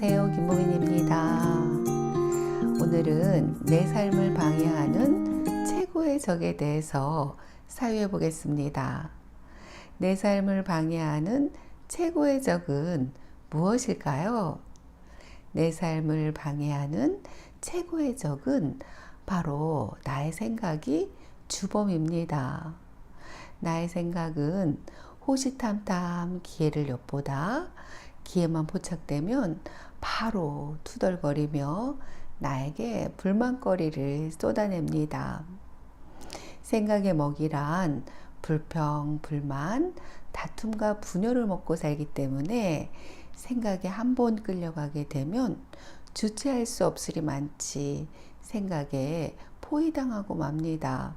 안녕하세요. 김보민입니다. 오늘은 내 삶을 방해하는 최고의 적에 대해서 사유해 보겠습니다. 내 삶을 방해하는 최고의 적은 무엇일까요? 내 삶을 방해하는 최고의 적은 바로 나의 생각이 주범입니다. 나의 생각은 호시탐탐 기회를 엿보다 기회만 포착되면 바로 투덜거리며 나에게 불만거리를 쏟아냅니다. 생각의 먹이란 불평, 불만, 다툼과 분열을 먹고 살기 때문에 생각에 한 번 끌려가게 되면 주체할 수 없으리 많지 생각에 포위당하고 맙니다.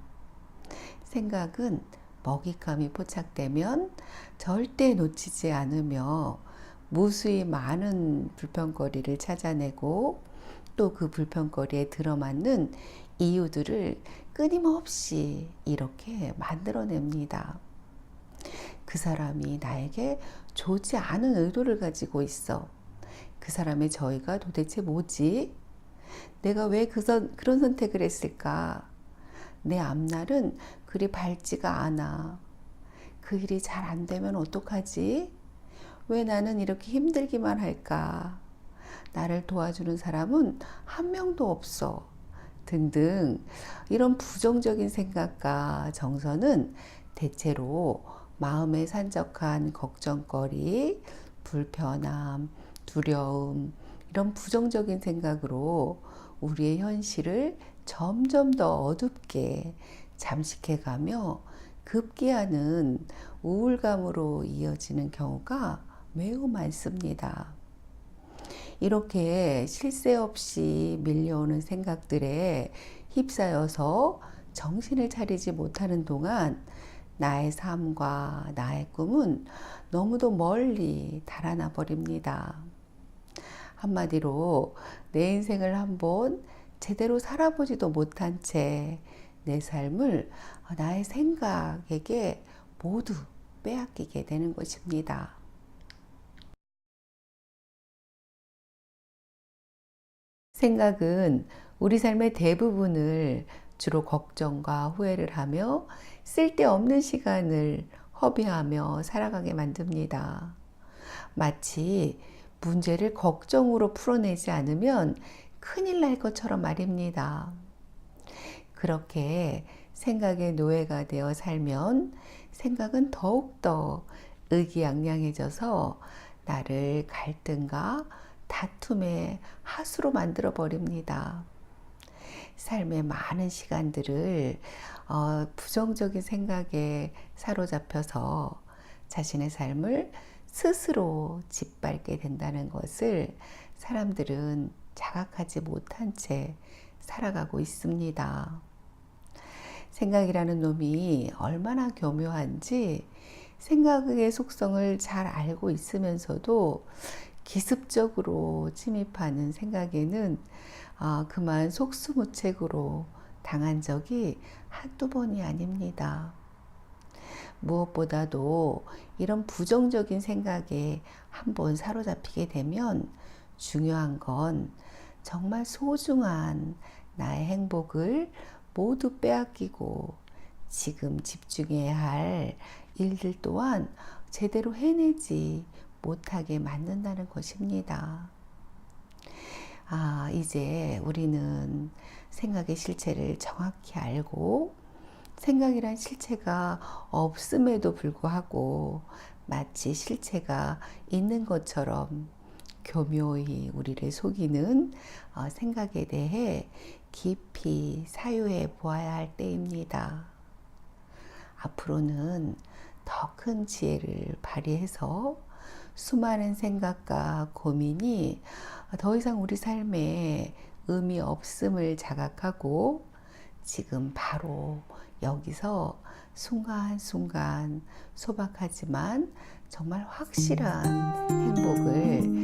생각은 먹잇감이 포착되면 절대 놓치지 않으며 무수히 많은 불평거리를 찾아내고 또 그 불평거리에 들어맞는 이유들을 끊임없이 이렇게 만들어냅니다. 그 사람이 나에게 좋지 않은 의도를 가지고 있어. 그 사람의 저희가 도대체 뭐지? 내가 왜그 선, 그런 선택을 했을까? 내 앞날은 그리 밝지가 않아. 그 일이 잘 안 되면 어떡하지? 왜 나는 이렇게 힘들기만 할까? 나를 도와주는 사람은 한 명도 없어. 등등. 이런 부정적인 생각과 정서는 대체로 마음에 산적한 걱정거리, 불편함, 두려움, 이런 부정적인 생각으로 우리의 현실을 점점 더 어둡게 잠식해 가며 급기야는 우울감으로 이어지는 경우가 매우 많습니다. 이렇게 쉴새 없이 밀려오는 생각들에 휩싸여서 정신을 차리지 못하는 동안 나의 삶과 나의 꿈은 너무도 멀리 달아나 버립니다. 한마디로 내 인생을 한번 제대로 살아보지도 못한 채 내 삶을 나의 생각에게 모두 빼앗기게 되는 것입니다. 생각은 우리 삶의 대부분을 주로 걱정과 후회를 하며 쓸데없는 시간을 허비하며 살아가게 만듭니다. 마치 문제를 걱정으로 풀어내지 않으면 큰일 날 것처럼 말입니다. 그렇게 생각의 노예가 되어 살면 생각은 더욱더 의기양양해져서 나를 갈등과 다툼의 하수로 만들어 버립니다. 삶의 많은 시간들을 어, 부정적인 생각에 사로잡혀서 자신의 삶을 스스로 짓밟게 된다는 것을 사람들은 자각하지 못한 채 살아가고 있습니다. 생각이라는 놈이 얼마나 교묘한지 생각의 속성을 잘 알고 있으면서도 기습적으로 침입하는 생각에는 아, 그만 속수무책으로 당한 적이 한두 번이 아닙니다. 무엇보다도 이런 부정적인 생각에 한번 사로잡히게 되면 중요한 건 정말 소중한 나의 행복을 모두 빼앗기고 지금 집중해야 할 일들 또한 제대로 해내지 못하게 만든다는 것입니다. 아, 이제 우리는 생각의 실체를 정확히 알고 생각이란 실체가 없음에도 불구하고 마치 실체가 있는 것처럼 교묘히 우리를 속이는 어, 생각에 대해 깊이 사유해 보아야 할 때입니다. 앞으로는 더 큰 지혜를 발휘해서 수많은 생각과 고민이 더 이상 우리 삶에 의미 없음을 자각하고 지금 바로 여기서 순간순간 소박하지만 정말 확실한 행복을